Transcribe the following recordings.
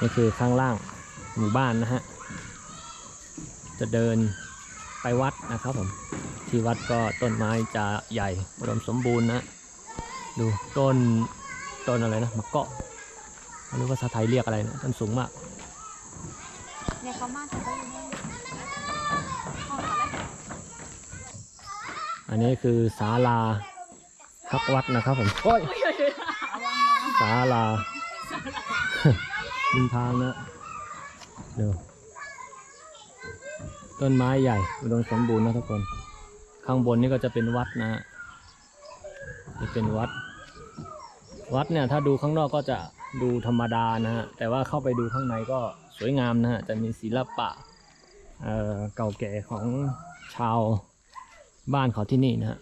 นี่คือข้างล่างหมู่บ้านนะฮะ จะเดินไปวัดนะครับผม ที่วัดก็ต้นไม้จะใหญ่อุดมสมบูรณ์นะ ดูต้นต้นอะไรนะมะเกาะไม่รู้ภาษาไทยเรียกอะไรนะต้นสูงมากเนี่ยเขามาเขาอยู่นี่อันนี้คือศาลาพักวัดนะครับผมโอ้ยศาลา ริมทางนะเดี๋ยวต้นไม้ใหญ่อุดมสมบูรณ์นะทุกคน ข้างบนนี่ก็จะเป็นวัดนะฮะเป็นวัด วัดเนี่ยถ้าดูข้างนอกก็จะดูธรรมดานะฮะแต่ว่าเข้าไปดูข้างในก็สวยงามนะฮะจะมีศิลปะเเก่าแก่ของชาวบ้านเขาที่นี่นะฮะ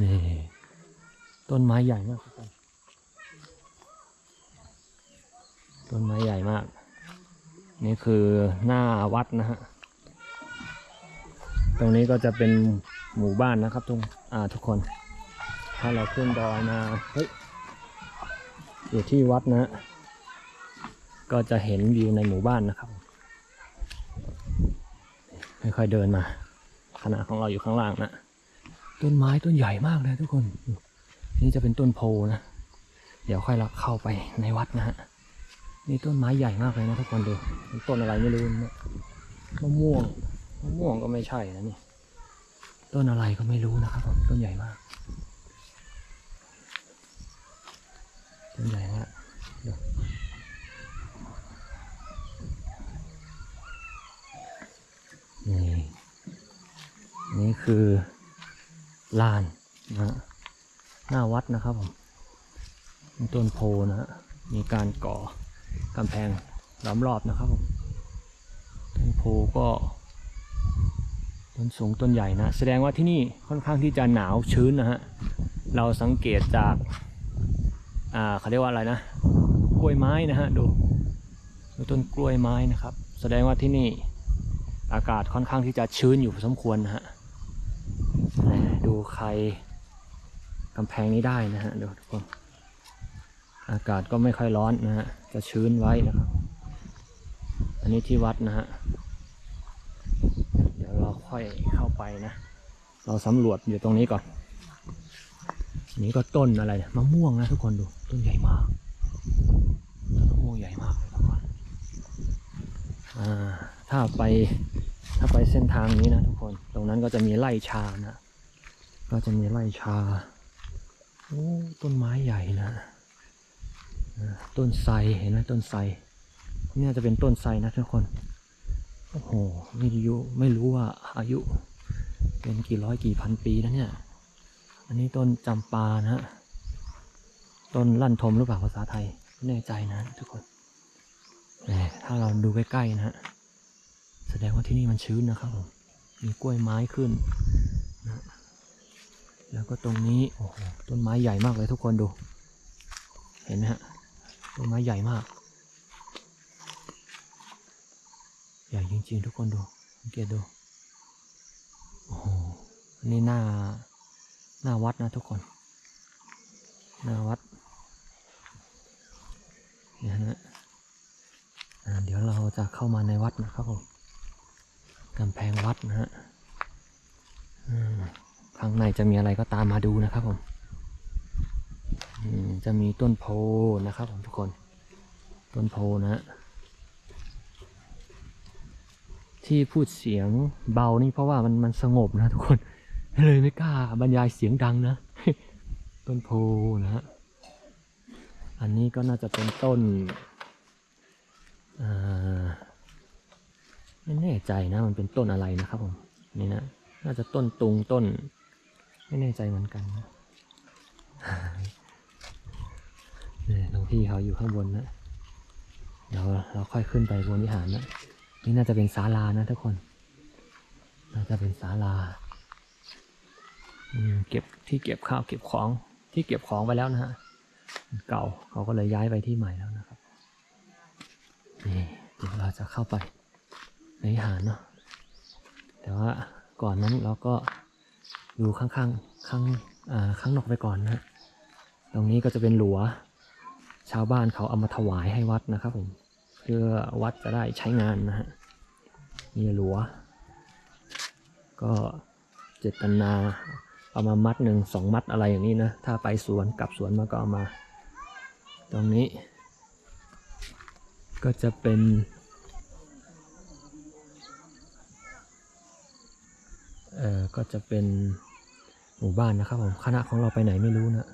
นี่ต้นไม้ใหญ่มากทุกคน ต้นไม้ใหญ่มาก นี่คือหน้าวัดนะฮะ ตรงนี้ก็จะเป็นหมู่บ้านนะครับทุกอ่าทุกคน ถ้าเราขึ้นดอยมาเฮ้ยอยู่ที่วัดนะ ก็จะเห็นวิวในหมู่บ้านนะครับค่อยๆเดินมาขณะของเราอยู่ข้างล่างนะ ต้นไม้ต้นใหญ่มากเลยทุกคน นี่จะเป็นต้นโพนะ เดี๋ยวค่อยเราเข้าไปในวัดนะฮะ นี่ต้นไม้ใหญ่มากเลยนะทุกคนดูเป็นต้นอะไรไม่รู้เนี่ยมะม่วงมะม่วงก็ไม่ใช่นะนี่ต้นอะไรก็ไม่รู้นะครับผมต้นใหญ่มากต้นใหญ่มากดูนี่นี่คือลานนะฮะหน้าวัดนะครับผมมีต้นโพนะฮะมีการก่อ กำแพงล้อมรอบนะครับผมต้นโพก็ต้นสูงต้นใหญ่นะ แสดงว่าที่นี่ค่อนข้างที่จะหนาวชื้นนะฮะ เราสังเกตจาก อ่าเขาเรียกว่าอะไรนะ กล้วยไม้นะฮะ ดูดูต้นกล้วยไม้นะครับ แสดงว่าที่นี่อากาศค่อนข้างที่จะชื้นอยู่พอสมควรนะฮะ ดูใครกำแพงนี้ได้นะฮะดูทุกคน อากาศก็ไม่ค่อยร้อนนะฮะ จะชื้นไว้นะครับ อันนี้ที่วัดนะฮะ เดี๋ยวเราค่อยเข้าไปนะ เราสำรวจอยู่ตรงนี้ก่อน อันนี้ก็ต้นอะไรมะม่วงนะทุกคนดู ต้นใหญ่มากต้นมะม่วงใหญ่มากเลยทุกคนอ่า ถ้าไปถ้าไปเส้นทางนี้นะทุกคน ตรงนั้นก็จะมีไร่ชานะ ก็จะมีไร่ชา โอ้ ต้นไม้ใหญ่นะ ต้นไทรเห็นไหมต้นไทรนี่น่าจะเป็นต้นไทรนะทุกคน โอ้โหไม่รู้ไม่รู้ว่าอายุเป็นกี่ร้อยกี่พันปีนะเนี่ย อันนี้ต้นจำปานะฮะต้นลั่นทมหรือเปล่าภาษาไทยไม่แน่ใจนะทุกคนแหมถ้าเราดูใกล้ๆนะฮะแสดงว่าที่นี่มันชื้นนะครับผมมีกล้วยไม้ขึ้นนะแล้วก็ตรงนี้โอ้โหต้นไม้ใหญ่มากเลยทุกคนดู เห็นไหมฮะ ต้นไม้ใหญ่มาก ใหญ่จริงๆ ทุกคนดูสังเกตดู โอ้โหนนี้หน้า หน้าวัดนะทุกคน หน้าวัดเนี่ยนะเดี๋ยวเราจะเข้ามาในวัดนะครับผมกำแพงวัดนะฮะข้างในจะมีอะไรก็ตามมาดูนะครับผม จะมีต้นโพนะครับผมทุกคน ต้นโพนะฮะที่พูดเสียงเบานี่เพราะว่ามันมันสงบนะทุกคน เลยไม่กล้าบรรยายเสียงดังนะ ต้นโพนะฮะ อันนี้ก็น่าจะเป็นต้นไม่แน่ใจนะมันเป็นต้นอะไรนะครับผมนี่นะน่าจะต้นตุงต้น ไม่แน่ใจเหมือนกันนะ พี่เขาอยู่ข้างบนนะเดี๋ยวเราค่อยขึ้นไปบนวิหารนะนี่น่าจะเป็นศาลานะทุกคน น่าจะเป็นศาลาเก็บที่เก็บข้าวเก็บของที่เก็บของไปแล้วนะฮะเก่าเขาก็เลยย้ายไปที่ใหม่แล้วนะครับนี่เดี๋ยวเราจะเข้าไปในวิหารเนาะแต่ว่าก่อนนั้นเราก็ดูข้างๆข้างอ่าข้างนอกไปก่อนนะตรงนี้ก็จะเป็นหลัว ชาวบ้านเขาเอามาถวายให้วัดนะครับผมเพื่อวัดจะได้ใช้งานนะฮะมีหลัว ก็เจตนาเอามามัดหนึ่งสองมัดอะไรอย่างนี้นะ ถ้าไปสวนกลับสวนมาก็เอามา ตรงนี้ ก็จะเป็น เอ่อ ก็จะเป็นหมู่บ้านนะครับผม คณะของเราไปไหนไม่รู้นะ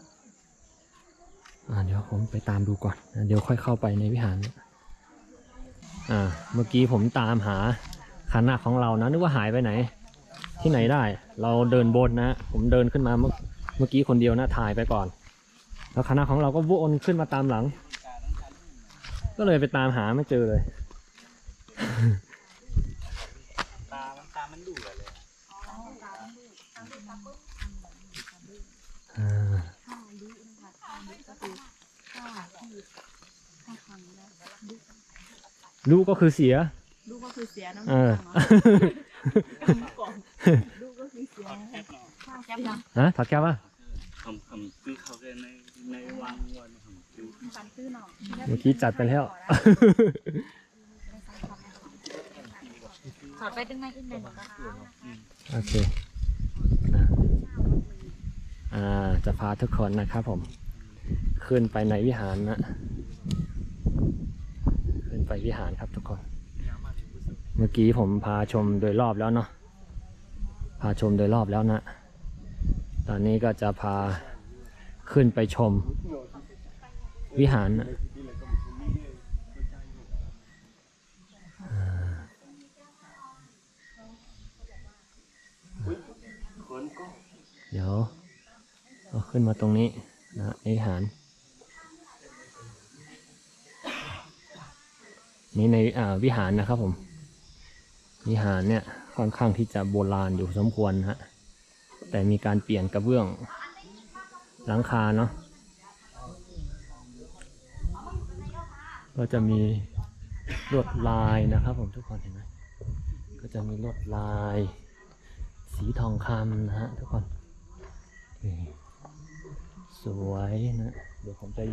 เดี๋ยวผมไปตามดูก่อน เดี๋ยวค่อยเข้าไปในวิหารนะอ่า เมื่อกี้ผมตามหาคณะของเรานะ นึกว่าหายไปไหน ที่ไหนได้ เราเดินบนนะ ผมเดินขึ้นมาเมื่อกี้คนเดียวนะ ถ่ายไปก่อน แล้วคณะของเราก็วนขึ้นมาตามหลัง ก็เลยไปตามหาไม่เจอเลย ตามันตามันดุเลย อ่า ข้าวดุนะคะข้าวดุก็คือข้าวที่ให้ฟังแล้วดุ ลูกก็คือเสียดุก็คือเสียน้ำเออเนาะกล่องดุก็คือเสียข้าวแซ่บนะฮะถอดแก้วป่ะคำคำคือเขาในในวังวันคำคือฟันตื้อหน่อยเมื่อกี้จัดไปแล้ว ถอดไปดึงไงขึ้นเลยนะคะโอเคนะอ่าจะพาทุกคนนะครับผม ขึ้นไปในวิหารนะ ขึ้นไปวิหารครับทุกคน เมื่ อกี้ผมพาชมโดยรอบแล้วเนาะพาชมโดยรอบแล้วนะ ตอนนี้ก็จะพาขึ้นไปชมวิหารนะเดี๋ยวเอาขึ้นมาตรงนี้นะไอวิหาร นี่ในวิหารนะครับผม วิหารเนี่ยค่อนข้างที่จะโบราณอยู่สมควรฮะแต่มีการเปลี่ยนกระเบื้องหลังคาเนาะก็จะมีลวดลายนะครับ ผมทุกคนเห็นไหมก็จะมีลวดลาย สีทองคำนะฮะทุกคนสวยนะเดี๋ยวผมจะ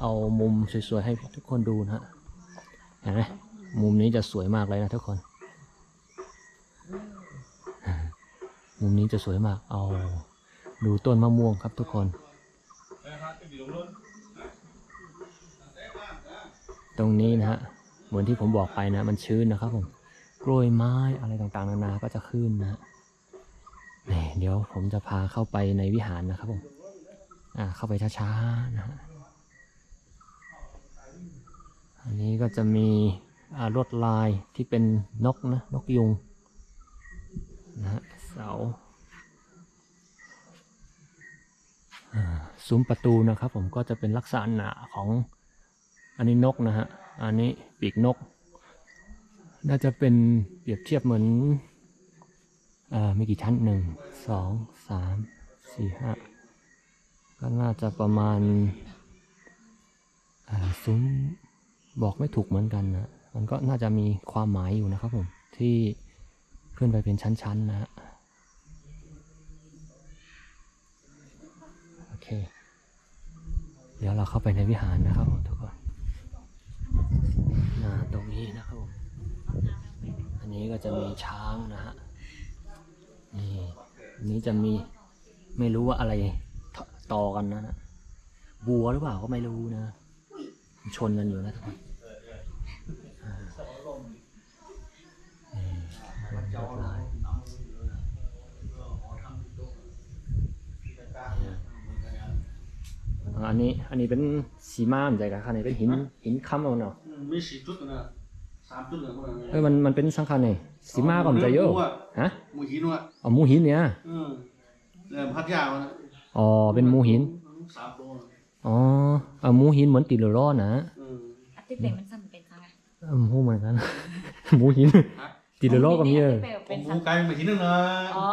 เอามุมสวยๆให้ทุกคนดูนะฮะเห็นไหมมุมนี้จะสวยมากเลยนะทุกคน มุมนี้จะสวยมาก เอาดูต้นมะม่วงครับทุกคน ตรงนี้นะฮะเหมือนที่ผมบอกไปนะ มันชื้นนะครับผมกล้วยไม้อะไรต่างๆ นานาก็จะขึ้นนะฮะนี่เดี๋ยวผมจะพาเข้าไปในวิหารนะครับผมอ่าเข้าไปช้าๆนะฮะอันนี้ก็จะมีลวดลายที่เป็นนกนะนกยุงนะฮะ เสาซุ้มประตูนะครับผมก็จะเป็นลักษณะของอันนี้นกนะฮะ อันนี้ปีกนก น่าจะเป็นเปรียบเทียบเหมือนอ่อมีกี่ชั้นหนึ่งสองสามสี่ห้าก็น่าจะประมาณอ่าซุ้มบอกไม่ถูกเหมือนกันนะมันก็น่าจะมีความหมายอยู่นะครับผมที่ขึ้นไปเป็นชั้นๆนะฮะโอ เคเดี๋ยวเราเข้าไปในวิหารนะครับทุกคนนะตรงนี้นะครับผมอันนี้ก็จะมีช้างนะฮะนี่นี้จะมีไม่รู้ว่าอะไรตต่อกันนะนะบัวหรือเปล่าก็ไม่รู้นะชนกันอยู่นะทุกคนนี่ลวดลาย อ่าอันนี้อันนี้เป็นสีม้ามใจกันค่ะนี่เป็นหินหินค้ำเอาเนาะมีสี่จุดนะสามจุดเลยพวกนั้นเอ้ยมันมันเป็นสังขารนี่สีม้าก็มันจะเยอะฮะหมูหินว่ะอ๋อหมูหินเนี่ยอืมเริ่มพัทยาวันอ๋อเป็นหมูหินสามตัวอ๋อเอาหมูหินเหมือนติดเรือร้อนนะอืมอาทิตย์เป็นมันสั่นเป็นครั้งไงเออหมูเหมือนกันหมูหินติดเรือร้อนก็มีเออผเป็นมหมูสั่นไก่หมูหินนึงนะอ๋อ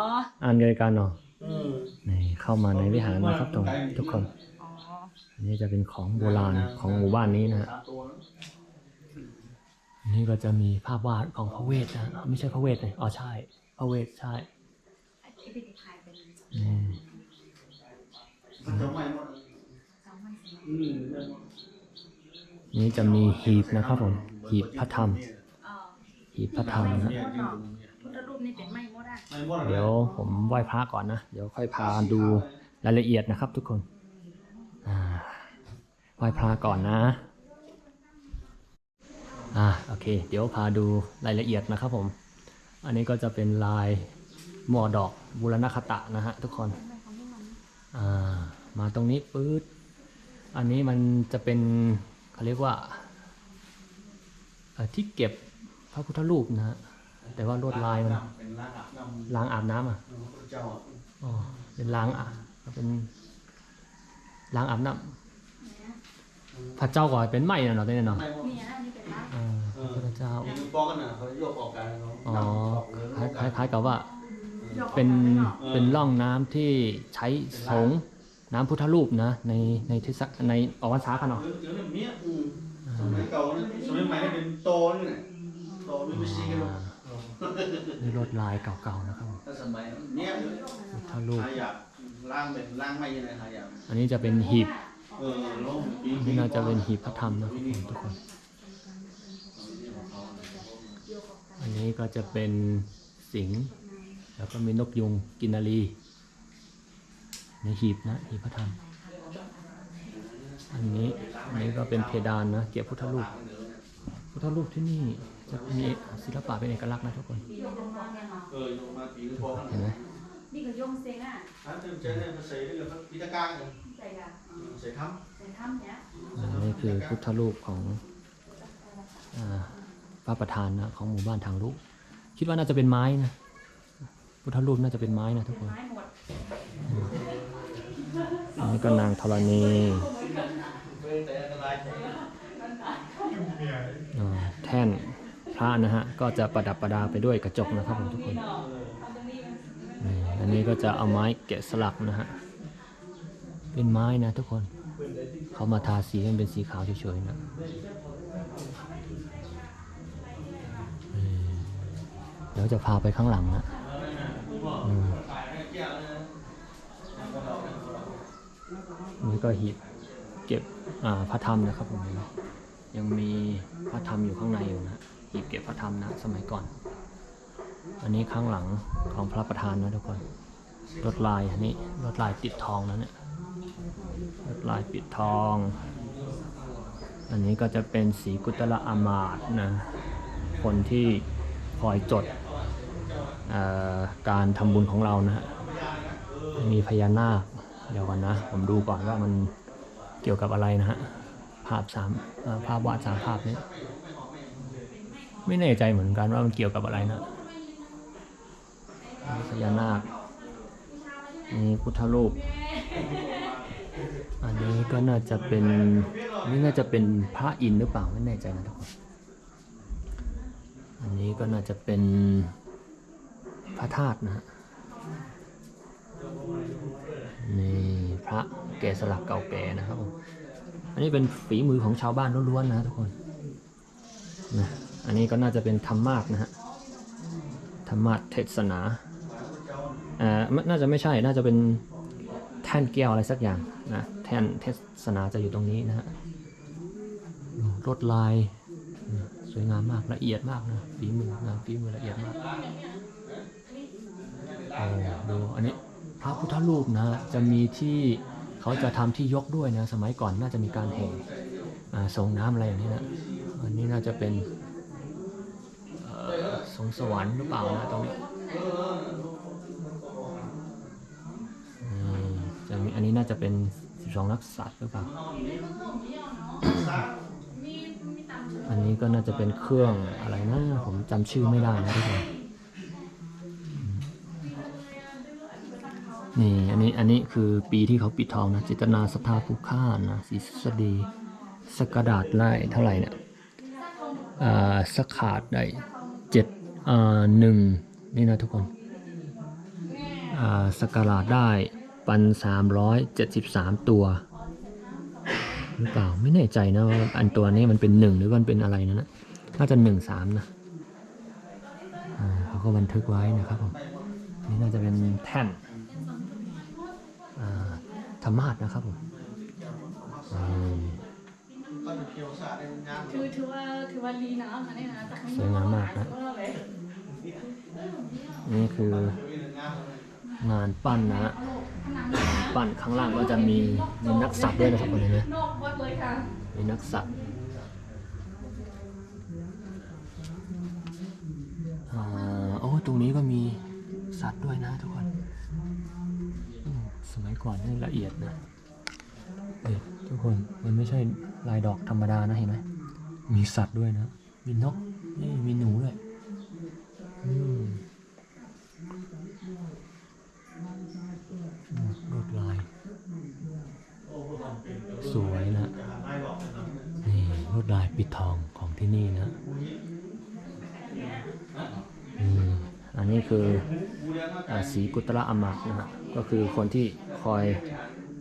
อ่านกันกันเนาะอืมนี่เข้ามาในวิหารนะครับตรงทุกคน อ๋ออันนี้จะเป็นของโบราณของหมู่บ้านนี้นะฮะสามตัวนะอันนี่ก็จะมีภาพวาดของพระเวทนะไม่ใช่พระเวทเลยอ๋อใช่พระเวทใช่ที่เป็นไทยเป็นอืมมันจะไหม้หมดสองพันสี่อืมนี่จะมีหีบนะครับผมหีบพระธรรมอ๋อหีบพระธรรมนะเนี่ยยืนตรงนี้พุทธรูปนี่เป็นไม้หมดอะไม่หมดเดี๋ยวผมไหว้พระก่อนนะ เดี๋ยวค่อยพาดูรายละเอียดนะครับทุกคนอ่า ไหว้พระก่อนนะ อ่าโอเค เดี๋ยวพาดูรายละเอียดนะครับผม อันนี้ก็จะเป็นลายหมอดอกบุรณคตะนะฮะทุกคน อ่า มาตรงนี้ปื๊ด อันนี้มันจะเป็นเขาเรียกว่าเอ่อที่เก็บพระพุทธรูปนะฮะ แต่ว่าลวดลายมันเป็นร่างอาบน้ำล้างอาบน้ำอะพระเจ้าอะอ๋อเป็นล้างอะเป็นล้างอาบน้ำ พระเจ้าก่อนเป็นไหมนะเนาะได้เนาะไม่หมดนี่นะนี่เป็นร้านอ่าพระเจ้าเห็นป้องกันนะเขาโยกออกกันเนาะอ๋อน้ำออกเลยคล้ายคล้ายๆกับว่าหยอกเป็นออกไปข้างนอกเป็นร่องน้ำที่ใช้สงน้ำพุทธรูปนะในในเทศในออกพรรษากันเนาะเดี๋ยวเดี๋ยวเนี่ยอืมสมัยเก่าเนี่ยสมัยใหม่เนี่ยเป็นโตนี่แหละโตไม่ไปซีกันหรอกนี่ลวดลายเก่าๆนะครับผมถ้าสมัยเนี่ยพุทธรูปหายากล่างเป็นล่างไม่ยังไงหายากอันนี้จะเป็นหีบเออโล่งปี นี่น่าจะเป็นหีบพระธรรมนะครับทุกคน อันนี้ก็จะเป็นสิงห์แล้วก็มีนกยุงกินนารีในหีบนะหีบพระธรรม อันนี้อันนี้ก็เป็นเพดานนะเก็บพุทธรูป พุทธรูปที่นี่จะมีศิลปะเป็นเอกลักษณ์นะทุกคนเนี่ยเนาะเออโยงมาปีนึงพอเห็นไหมนี่ก็ยงเซงอะถ้าเติมใจเนี่ยภาษาเนี่ยก็พิธกางเนี่ย ส่ละใส่ถ้ใส่ถ้ำเนี้ยอันนี้คือพุทธรูปของอ่าพระประธานนะของหมู่บ้านทางลุคิดว่าน่าจะเป็นไม้นะพุทธรูปน่าจะเป็นไม้นะทุกคนไม้หมดอันนี้ก็นางธรณีำเป็นแต่อันตรายอ่าแท่นพระนะฮะก็จะประดับประดาไปด้วยกระจกนะครับผมทุกคนนี่อันนี้ก็จะเอาไม้แกะสลักนะฮะ เป็นไม้นะทุกคน เขามาทาสีให้มันเป็นสีขาวเฉยๆนะเดี๋ยวจะพาไปข้างหลังนะนี่ก็หีบเก็บพระธรรมนะครับผมยังมีพระธรรมอยู่ข้างในอยู่นะหีบเก็บพระธรรมนะสมัยก่อน อันนี้ข้างหลังของพระประธานนะทุกคนลวดลายอันนี้ลวดลายติดทองนะเนี่ย ลายปิดทอง อันนี้ก็จะเป็นสีกุตละอามาตนะ คนที่คอยจดการทำบุญของเรานะฮะ มีพญานาค เดี๋ยวก่อนนะ ผมดูก่อนว่ามันเกี่ยวกับอะไรนะฮะ ภาพสามภาพวาดสามภาพนี้ ไม่แน่ใจเหมือนกันว่ามันเกี่ยวกับอะไรนะพญานาคมีพุทธรูป ก็น่าจะเป็นนี่น่าจะเป็นพระอินหรือเปล่าไม่แน่ใจนะทุกคนอันนี้ก็น่าจะเป็นพระธาตุนะฮะนี่พระแกสลักเก่าแก่นะครับผมอันนี้เป็นฝีมือของชาวบ้านล้วนๆนะทุกคนนะอันนี้ก็น่าจะเป็นธรรมาสน์นะฮะธรรมาสเทศนาอ่าน่าจะไม่ใช่น่าจะเป็นแท่นแก้วอะไรสักอย่างนะ แท่นเทศนาจะอยู่ตรงนี้นะฮะดูลวดลายสวยงามมากละเอียดมากนะฝีมืองานฝีมือละเอียดมากโอ้ดูอันนี้พระพุทธรูปนะจะมีที่เขาจะทำที่ยกด้วยนะ สมัยก่อนน่าจะมีการแห่อ่าส่งน้ำอะไรอย่างนี้นะอันนี้น่าจะเป็นอ่อสงสวรรค์หรือเปล่านะตรงนี้อืมจะมีอันนี้น่าจะเป็น 12นักสัตว์หรือเปล่า อันนี้ก็น่าจะเป็นเครื่องอะไรนะผมจำชื่อไม่ได้นะทุกคนอืมนี่อันนี้อันนี้คือปีที่เขาปิดทองนะจิตนาสถาภูข้านะสีสดีสกกระดาษได้เท่าไหร่เนี่ยอ่าสกขาดได้เจ็ดอ่าหนึ่งนี่นะทุกคนอ่าสกการาได้ปันสามร้อยเจ็ด สิบสามตัว หรือเปล่าไม่แน่ใจนะว่าอันตัวนี้มันเป็นหนึ่งหรือมันเป็นอะไรนะนะน่าจะหนึ่งสามนะอ่าเขาก็บันทึกไว้นะครับผมนี่น่าจะเป็นแท่นอ่าธรรมาสนะครับผมก็จะเที่ยวสาได้งามถือถือว่าถือว่าลีนะอันนี้นะแต่ไม่สวยงามมากนะถือว่าอะไรนี่คือ งามงานปั้นนะฮะผนังเลยนะปั้นข้างล่างก็จะมีมีนักสัตว์ด้วยนะครับคนนี้นะนอกวัดเลยค่ะมีนักสัตว์อ่าโอ้ตรงนี้ก็มีสัตว์ด้วยนะทุกคนอืมสมัยก่อนนี่ละเอียดนะเอ้ยทุกคนมันไม่ใช่ลายดอกธรรมดานะเห็นไหมมีสัตว์ด้วยนะ มีนกนี่มีหนูด้วยอืม ปิดทองของที่นี่นะอันนี้คืออสีกุตระอมักนะฮะก็คือคนที่คอย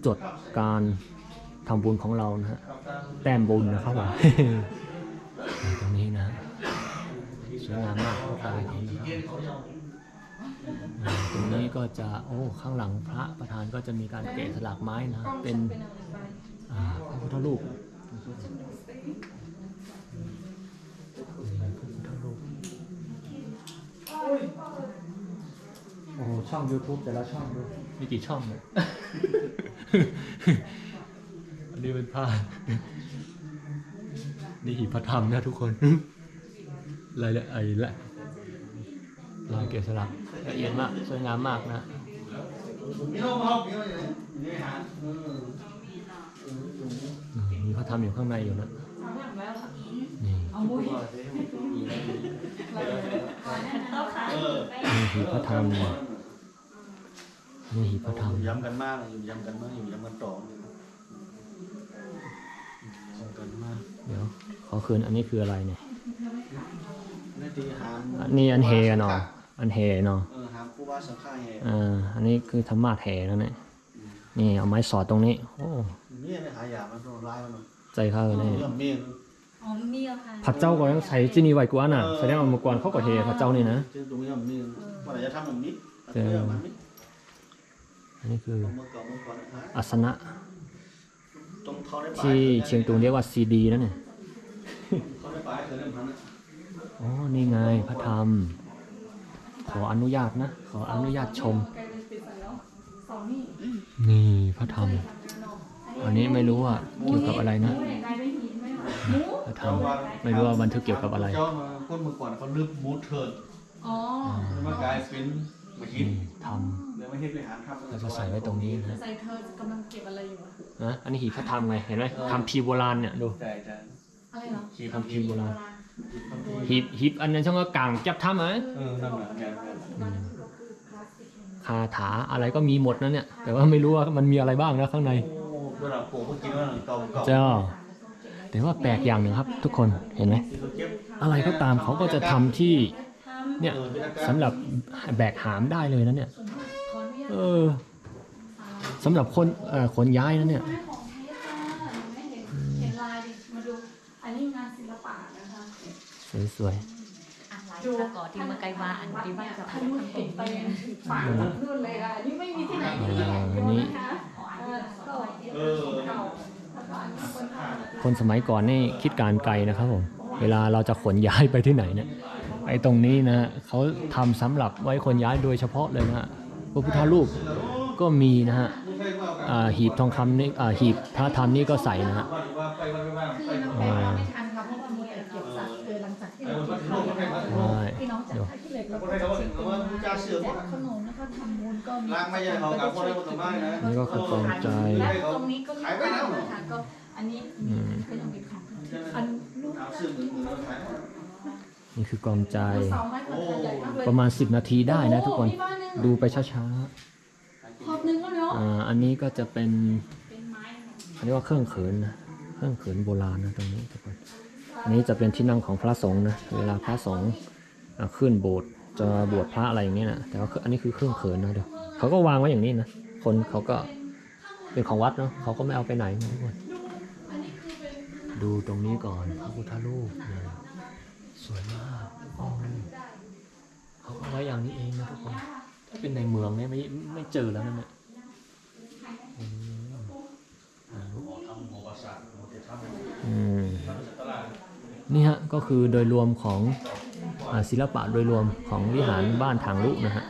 จดการทำบุญของเรานะฮะแต้มบุญนะครับผมตรงนี้นะสวยงามมากลวดลายเขานะครับตรงนี้ก็จะโอ้ข้างหลังพระประธานก็จะมีการแกะสลักไม้นะเป็นพระพุทธรูปโอ้โห ช่อง YouTube แต่ละช่องดูมีกี่ช่องเนี่ย อันนี้เป็นผ้านี่หีบพระธรรมนะทุกคนรายละเอียดละลายเกศสลักละเอียดมาก สวยงามมากนะมีโลกเขามีอะไรนี่หาเอออืมมีพระธรรมอยู่ข้างในอยู่นะสามอย่างแล้วค่ะนี่เอามุ้ยเอาค่ะเออนี่หีบพระธรรม นี่หีบพระธรรม ย้ำกันมากอยู่ย้ำกันมากอยู่ย้ำกันต่อย้ำกันมากเดี๋ยวขอคืนอันนี้คืออะไรเนี่ยนี่ตีหามอันนี้อันเฮกันเนาะอันเฮเนาะเออหามผู้ว่าสังฆาแห่อ่าอันนี้คือธรรมาสแห่แล้วเนี่ยนี่เอาไม้สอดตรงนี้โอ้นี่ไม่หายามันโดนลายมันใจเข้าเลยนี่เรื่องเมียนอ๋อมีอะค่ะพระเจ้าก็ยังใช้จีนีไว้กว่าน่ะแสดงว่าเมื่อก่อนเขาก็เฮพระเจ้านี่นะเจอตรง นี้มันมีว่าจะทำแบบนี้เจอมันนี้อันนี้คือเมื่อก่อนเมื่อก่อนนะอาสนะตรงเขาได้ปลายที่เชียงตุงเรียกว่าซีดีนั่นเนี่ยเขาได้ปลายเคยเล่นพันนะอ๋อ นี่ไงพระธรรม ขออนุญาตนะ ขออนุญาตชมกลายเป็นปิดไปแล้วสองนี่นี่พระธรรม อันนี้ไม่รู้ว่าเกี่ยวกับอะไรนะหมูเนี่ยกลายเป็นหินไหมคะหมูพระธรรม ไม่รู้ว่าบันทึกเกี่ยวกับอะไร เจ้ามาคนเมื่อก่อนเขาลืบมูดเทิร์นอ๋อมากลายเป็น มาฮิตนี่ทเดี๋ยวไม่ฮิตไปหาทำำเราจะใส่ไว้ตรงนี้นะใส่เธอกำลังเก็บอะไรอยู่อะนะอันนี้หีบพระธรรมไงเห็นไหมคำพีร์โบราณเนี่ยดู ใช่ใช่อะไรเหรอคำพีร์โบราณ หีบหีบอันนั้นช่างก็กลางจับทำไหมเออนั่นแหละแม่แม่คาถาอะไรก็มีหมดนะเนี่ย แต่ว่าไม่รู้ว่ามันมีอะไรบ้างนะข้างใน โอ้เวลาโปะเมื่อกี้ว่าเก่าเก่าเจ้า แต่ว่าแปลกอย่างหนึ่งครับ ทุกคนเห็นไหมที่เขาเก็บอะไรก็ตามเขาก็จะทำที่ เนี่ยเออเป็นอาการสำหรับแบกหามได้เลยนะเนี่ยขออนุญาตเออสำหรับคนเอ่อขนย้ายนะเนี่ยไม่ของแท้ค่ะไม่เห็นเห็นลายดิมาดูอันนี้งานศิลปะนะคะสวยดูดูก่อนที่เมื่อไกลว่าอันที่ว่าจะทะลุเห็นไปถึงปากนู่นเลยอะอันนี้ไม่มีที่ไหนๆมีอ่าดูอันนี้นะคะเออก็เออเก่าแล้วก็อันนี้คนทำคนสมัยก่อนนี่คิดการไกลนะครับผม เวลาเราจะขนย้ายไปที่ไหนเนี่ย ไอ้ตรงนี้นะเขาทำสำหรับไว้ขนย้ายโดยเฉพาะเลยนะฮะพระพุทธรูปก็มีนะฮะอ่าหีบทองคำนี่อ่าหีบพระธรรมนี่ก็ใส่นะฮะว่าไปวันไปวันไปคือมันไปไม่ทันค่ะเพราะว่ามัวแต่เก็บสัตว์เออหลังจากที่เราเก็บข้าวแล้วใช่พี่น้องจากที่เหล็กเราก็จะเช็คตัวมาแจกขนมแล้วก็ทำบุญก็มีล้างไม่ใช่เขากับคนได้คนบ้านนะนี่ก็คือกองใจและตรงนี้ก็มีข้าวนะคะก็อันนี้อืมก็ยังเป็นของอันลูกถามซื้อมือมือเราขาย นี่คือกองใจ เสาไม้ขนาดใหญ่มากเลยประมาณ 10 นาทีได้นะทุกคนดูไปช้าขอบนึงก็เนาะๆอ่าอันนี้ก็จะเป็นเป็นไม้อันนี้ว่าเครื่องเขินนะ เครื่องเขินโบราณนะตรงนี้ทุกคน อันนี้จะเป็นที่นั่งของพระสงฆ์นะ เวลาพระสงฆ์อ่าขึ้นโบสถ์จะบวชพระอะไรอย่างเงี้ยนะแต่ว่าอันนี้คือเครื่องเขินนะเดี๋ยวเขาก็วางไว้อย่างนี้นะ คนเขาก็เป็นของวัดเนาะเขาก็ไม่เอาไปไหนนะทุกคน ดูตรงนี้ก่อนพระพุทธรูปนะสวยมากอ๋อเขาเอยอย่างนี้เองนะทุกคน ถ้าเป็นในเมืองเนี่ยไม่ไม่เจอแล้วนั่นแหละนี่ฮะก็คือโดยรวมของศิลปะโดยรวมของวิหารบ้านทางลุนะฮะ